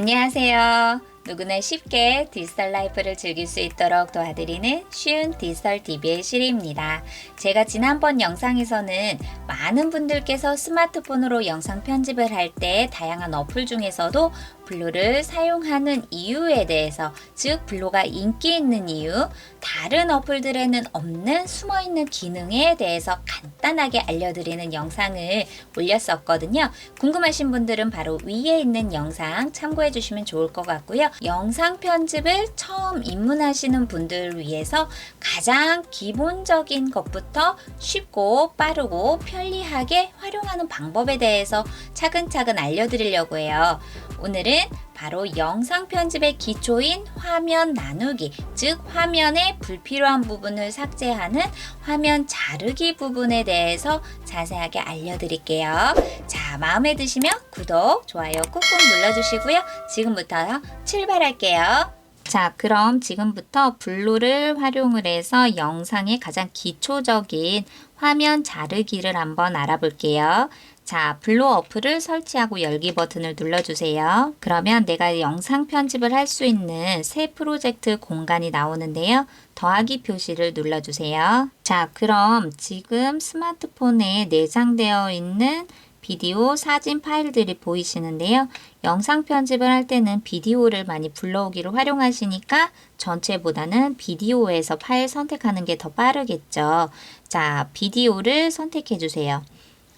안녕하세요. 누구나 쉽게 디지털 라이프를 즐길 수 있도록 도와드리는 쉬운 디지털 DB의 시리입니다. 제가 지난번 영상에서는 많은 분들께서 스마트폰으로 영상 편집을 할 때 다양한 어플 중에서도 블루를 사용하는 이유에 대해서 즉 블루가 인기 있는 이유 다른 어플들에는 없는 숨어 있는 기능에 대해서 간단하게 알려드리는 영상을 올렸었거든요. 궁금하신 분들은 바로 위에 있는 영상 참고해 주시면 좋을 것 같고요. 영상 편집을 처음 입문하시는 분들을 위해서 가장 기본적인 것부터 쉽고 빠르고 편리하게 활용하는 방법에 대해서 차근차근 알려드리려고 해요. 오늘은 바로 영상 편집의 기초인 화면 나누기, 즉 화면의 불필요한 부분을 삭제하는 화면 자르기 부분에 대해서 자세하게 알려드릴게요. 자, 마음에 드시면 구독, 좋아요 꾹꾹 눌러주시고요. 지금부터 출발할게요. 자, 그럼 지금부터 블루를 활용을 해서 영상의 가장 기초적인 화면 자르기를 한번 알아볼게요. 자, 블루 어플을 설치하고 열기 버튼을 눌러주세요. 그러면 내가 영상 편집을 할 수 있는 새 프로젝트 공간이 나오는데요. 더하기 표시를 눌러주세요. 자, 그럼 지금 스마트폰에 내장되어 있는 비디오, 사진 파일들이 보이시는데요. 영상 편집을 할 때는 비디오를 많이 불러오기로 활용하시니까 전체보다는 비디오에서 파일 선택하는 게 더 빠르겠죠. 자, 비디오를 선택해 주세요.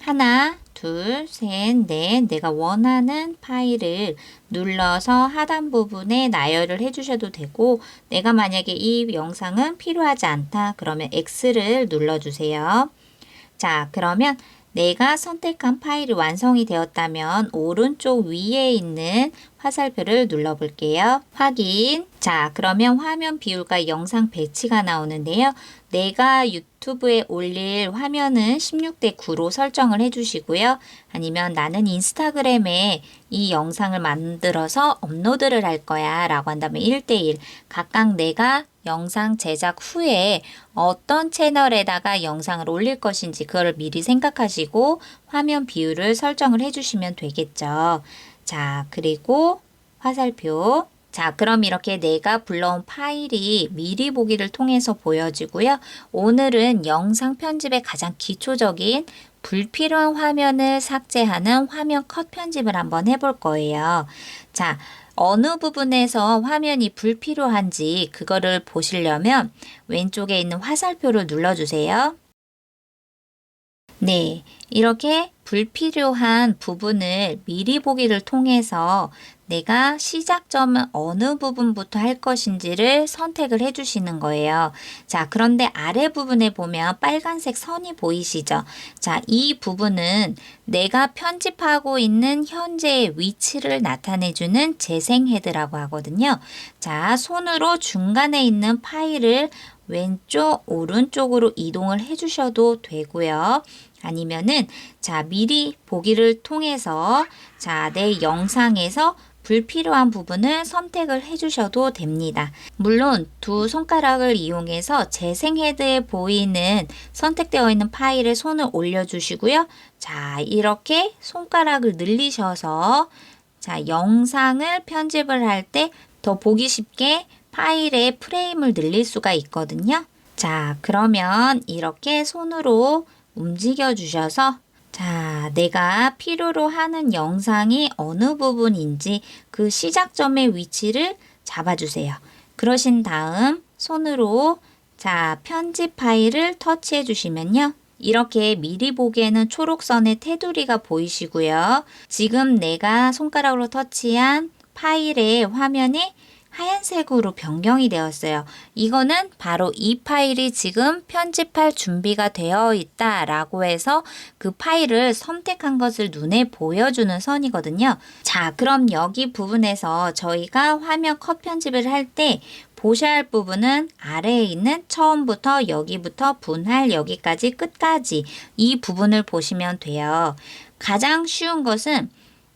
하나, 둘, 셋, 넷. 내가 원하는 파일을 눌러서 하단 부분에 나열을 해주셔도 되고, 내가 만약에 이 영상은 필요하지 않다. 그러면 X를 눌러주세요. 자, 그러면 내가 선택한 파일이 완성이 되었다면 오른쪽 위에 있는 화살표를 눌러볼게요. 확인. 자, 그러면 화면 비율과 영상 배치가 나오는데요. 내가 유튜브에 올릴 화면은 16대 9로 설정을 해주시고요. 아니면 나는 인스타그램에 이 영상을 만들어서 업로드를 할 거야 라고 한다면 1대1 각각 내가 영상 제작 후에 어떤 채널에다가 영상을 올릴 것인지 그거를 미리 생각하시고 화면 비율을 설정을 해주시면 되겠죠. 자, 그리고 화살표. 자, 그럼 이렇게 내가 불러온 파일이 미리 보기를 통해서 보여지고요. 오늘은 영상 편집의 가장 기초적인 불필요한 화면을 삭제하는 화면 컷 편집을 한번 해볼 거예요. 자, 어느 부분에서 화면이 불필요한지 그거를 보시려면 왼쪽에 있는 화살표를 눌러주세요. 네, 이렇게 불필요한 부분을 미리 보기를 통해서 내가 시작점은 어느 부분부터 할 것인지를 선택을 해주시는 거예요. 자, 그런데 아래 부분에 보면 빨간색 선이 보이시죠? 자, 이 부분은 내가 편집하고 있는 현재의 위치를 나타내주는 재생 헤드라고 하거든요. 자, 손으로 중간에 있는 파일을 왼쪽, 오른쪽으로 이동을 해주셔도 되고요. 아니면은, 자, 미리 보기를 통해서, 자, 내 영상에서 불필요한 부분을 선택을 해주셔도 됩니다. 물론 두 손가락을 이용해서 재생 헤드에 보이는 선택되어 있는 파일에 손을 올려주시고요. 자, 이렇게 손가락을 늘리셔서 자, 영상을 편집을 할 때 더 보기 쉽게 파일의 프레임을 늘릴 수가 있거든요. 자, 그러면 이렇게 손으로 움직여 주셔서 자, 내가 필요로 하는 영상이 어느 부분인지 그 시작점의 위치를 잡아주세요. 그러신 다음 손으로 자, 편집 파일을 터치해 주시면요. 이렇게 미리 보기에는 초록선의 테두리가 보이시고요. 지금 내가 손가락으로 터치한 파일의 화면에 하얀색으로 변경이 되었어요. 이거는 바로 이 파일이 지금 편집할 준비가 되어 있다 라고 해서 그 파일을 선택한 것을 눈에 보여주는 선이거든요. 자, 그럼 여기 부분에서 저희가 화면 컷 편집을 할때 보셔야 할 부분은 아래에 있는 처음부터 여기부터 분할 여기까지 끝까지 이 부분을 보시면 돼요. 가장 쉬운 것은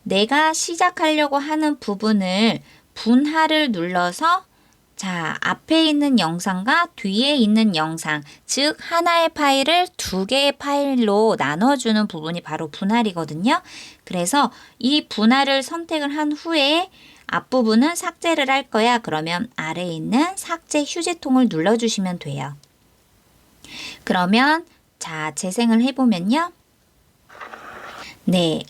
내가 시작하려고 하는 부분을 분할을 눌러서 자, 앞에 있는 영상과 뒤에 있는 영상, 즉, 하나의 파일을 두 개의 파일로 나눠주는 부분이 바로 분할이거든요. 그래서 이 분할을 선택을 한 후에 앞부분은 삭제를 할 거야. 그러면 아래에 있는 삭제 휴지통을 눌러주시면 돼요. 그러면 자, 재생을 해보면요. 네.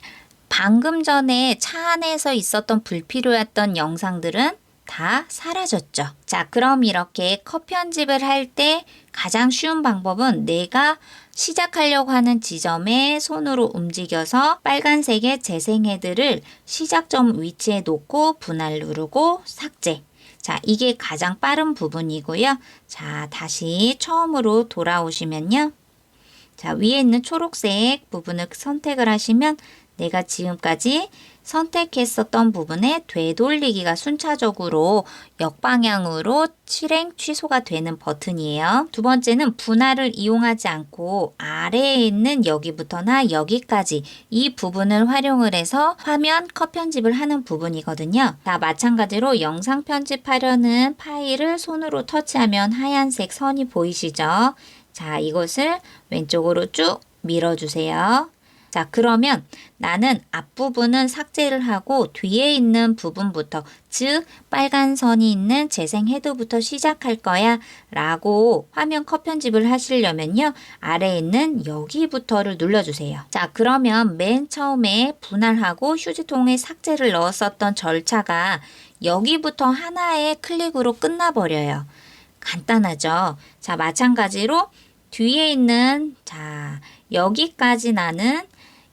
방금 전에 차 안에서 있었던 불필요했던 영상들은 다 사라졌죠. 자, 그럼 이렇게 컷 편집을 할 때 가장 쉬운 방법은 내가 시작하려고 하는 지점에 손으로 움직여서 빨간색의 재생 헤드를 시작점 위치에 놓고 분할 누르고 삭제. 자, 이게 가장 빠른 부분이고요. 자, 다시 처음으로 돌아오시면요. 자, 위에 있는 초록색 부분을 선택을 하시면 내가 지금까지 선택했었던 부분에 되돌리기가 순차적으로 역방향으로 실행 취소가 되는 버튼이에요. 두 번째는 분할을 이용하지 않고 아래에 있는 여기부터나 여기까지 이 부분을 활용을 해서 화면 컷 편집을 하는 부분이거든요. 자, 마찬가지로 영상 편집하려는 파일을 손으로 터치하면 하얀색 선이 보이시죠? 자, 이것을 왼쪽으로 쭉 밀어주세요. 자, 그러면 나는 앞부분은 삭제를 하고 뒤에 있는 부분부터, 즉, 빨간 선이 있는 재생 헤드부터 시작할 거야. 라고 화면 컷 편집을 하시려면요. 아래에 있는 여기부터를 눌러주세요. 자, 그러면 맨 처음에 분할하고 휴지통에 삭제를 넣었었던 절차가 여기부터 하나의 클릭으로 끝나버려요. 간단하죠? 자, 마찬가지로 뒤에 있는, 자, 여기까지 나는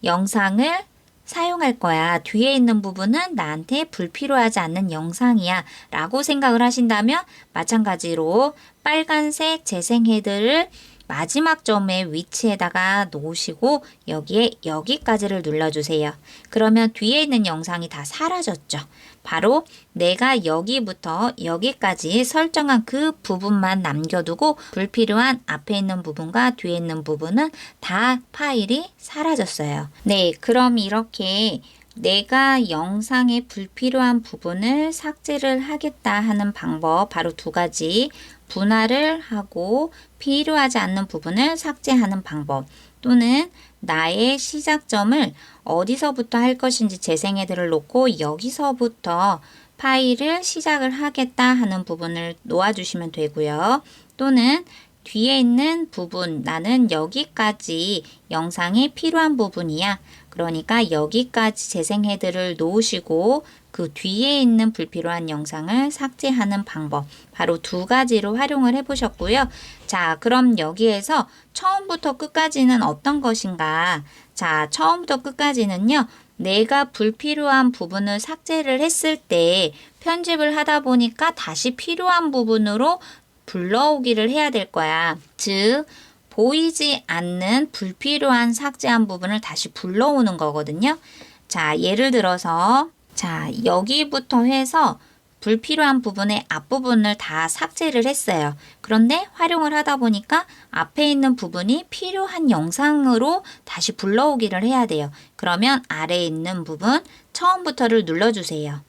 영상을 사용할 거야. 뒤에 있는 부분은 나한테 불필요하지 않는 영상이야. 라고 생각을 하신다면 마찬가지로 빨간색 재생 헤드를 마지막 점의 위치에다가 놓으시고 여기에 여기까지를 눌러주세요. 그러면 뒤에 있는 영상이 다 사라졌죠. 바로 내가 여기부터 여기까지 설정한 그 부분만 남겨두고 불필요한 앞에 있는 부분과 뒤에 있는 부분은 다 파일이 사라졌어요. 네, 그럼 이렇게 내가 영상의 불필요한 부분을 삭제를 하겠다 하는 방법 바로 두 가지 분할을 하고 필요하지 않는 부분을 삭제하는 방법 또는 나의 시작점을 어디서부터 할 것인지 재생헤드를 놓고 여기서부터 파일을 시작을 하겠다 하는 부분을 놓아주시면 되고요. 또는 뒤에 있는 부분, 나는 여기까지 영상이 필요한 부분이야. 그러니까 여기까지 재생 헤드를 놓으시고 그 뒤에 있는 불필요한 영상을 삭제하는 방법. 바로 두 가지로 활용을 해보셨고요. 자, 그럼 여기에서 처음부터 끝까지는 어떤 것인가? 자, 처음부터 끝까지는요. 내가 불필요한 부분을 삭제를 했을 때 편집을 하다 보니까 다시 필요한 부분으로 불러오기를 해야 될 거야. 즉, 보이지 않는 불필요한 삭제한 부분을 다시 불러오는 거거든요. 자, 예를 들어서, 자, 여기부터 해서 불필요한 부분의 앞부분을 다 삭제를 했어요. 그런데 활용을 하다 보니까 앞에 있는 부분이 필요한 영상으로 다시 불러오기를 해야 돼요. 그러면 아래에 있는 부분 처음부터를 눌러주세요.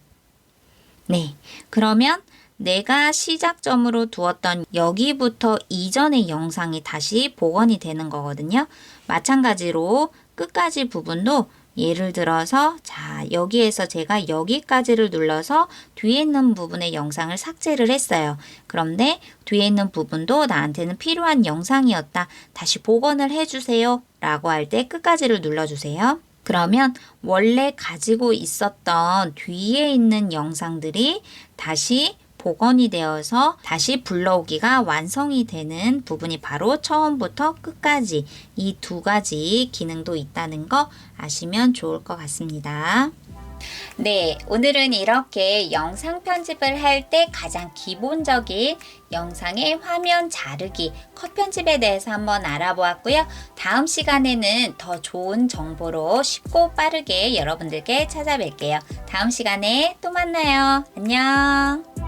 네. 그러면 내가 시작점으로 두었던 여기부터 이전의 영상이 다시 복원이 되는 거거든요. 마찬가지로 끝까지 부분도 예를 들어서 자 여기에서 제가 여기까지를 눌러서 뒤에 있는 부분의 영상을 삭제를 했어요. 그런데 뒤에 있는 부분도 나한테는 필요한 영상이었다. 다시 복원을 해주세요. 라고 할 때 끝까지를 눌러주세요. 그러면 원래 가지고 있었던 뒤에 있는 영상들이 다시 복원이 되어서 다시 불러오기가 완성이 되는 부분이 바로 처음부터 끝까지 이 두 가지 기능도 있다는 거 아시면 좋을 것 같습니다. 네, 오늘은 이렇게 영상 편집을 할 때 가장 기본적인 영상의 화면 자르기, 컷 편집에 대해서 한번 알아보았고요. 다음 시간에는 더 좋은 정보로 쉽고 빠르게 여러분들께 찾아뵐게요. 다음 시간에 또 만나요. 안녕.